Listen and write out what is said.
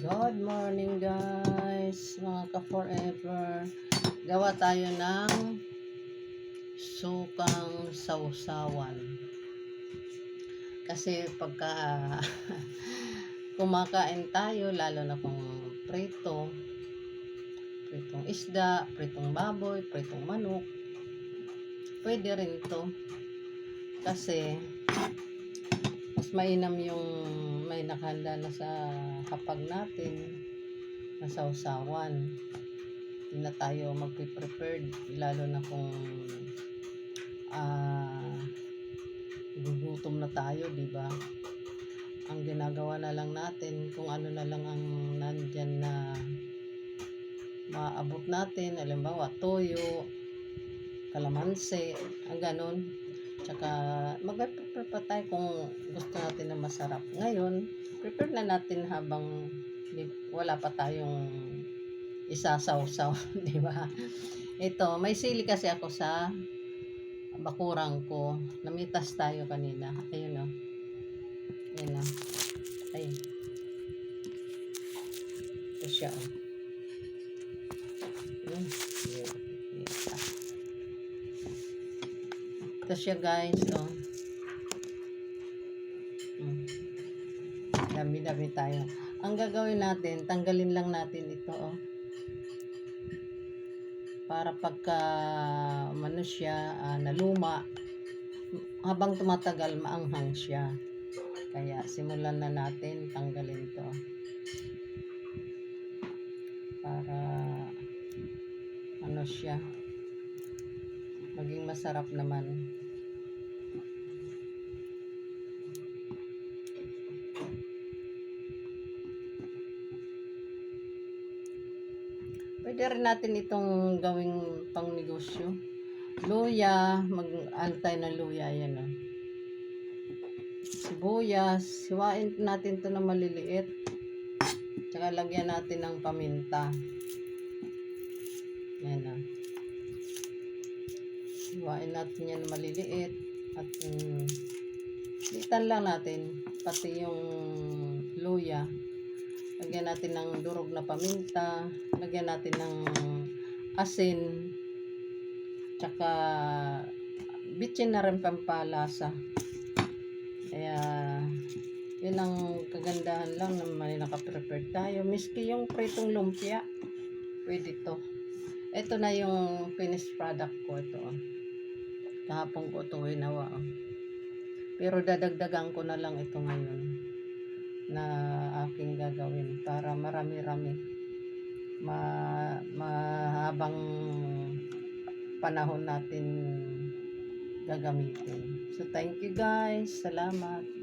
Good morning guys, mga ka-forever. Gawa tayo ng sukang sausawan. Kasi pagka kumakain tayo, lalo na kung prito, pritong isda, pritong baboy, pritong manok, pwede rin to. Kasi mas mainam yung may nakahanda na sa hapag natin na sausawan. Hindi na tayo magpe-prepared lalo na kung ah gugutom na tayo, di ba? Ang ginagawa na lang natin kung ano na lang ang nandyan na maabot natin, alimbawa toyo, kalamansi, ang ganun. Tsaka mag-prepare pa tayo kung gusto natin na masarap. Ngayon, prepare na natin habang wala pa tayong isasawsaw, di ba? Ito, may sili kasi ako sa bakurang ko. Namitas tayo kanina. Ayun o. Ayun o. Ayun. Ito siya o. Ito siya guys, oh. Dami-dami tayo. Ang gagawin natin, tanggalin lang natin ito, oh. Para pagka ano siya, ah, naluma, habang tumatagal, maanghang siya. Kaya simulan na natin tanggalin to. Para ano siya, maging masarap naman. Pwede rin natin itong gawing pang negosyo. Luya, mag-antay na luya, yan o. Sibuyas, siwain natin to na maliliit. Tsaka lagyan natin ng paminta. Natin yan maliliit. At um, litan lang natin. Pati yung luya. Lagyan natin ng durog na paminta. Lagyan natin ng asin. Tsaka bitchin na rin pampalasa. Kaya yun ang kagandahan lang na may nakaprepare tayo. Miski yung pritong lumpia, pwede to. Ito na yung finished product ko ito. Kahapon ko ito ginawa. oh. Pero dadagdagan ko na lang ito ngayon na aking gagawin para marami-rami ma mahabang panahon natin gagamitin. So thank you guys. Salamat.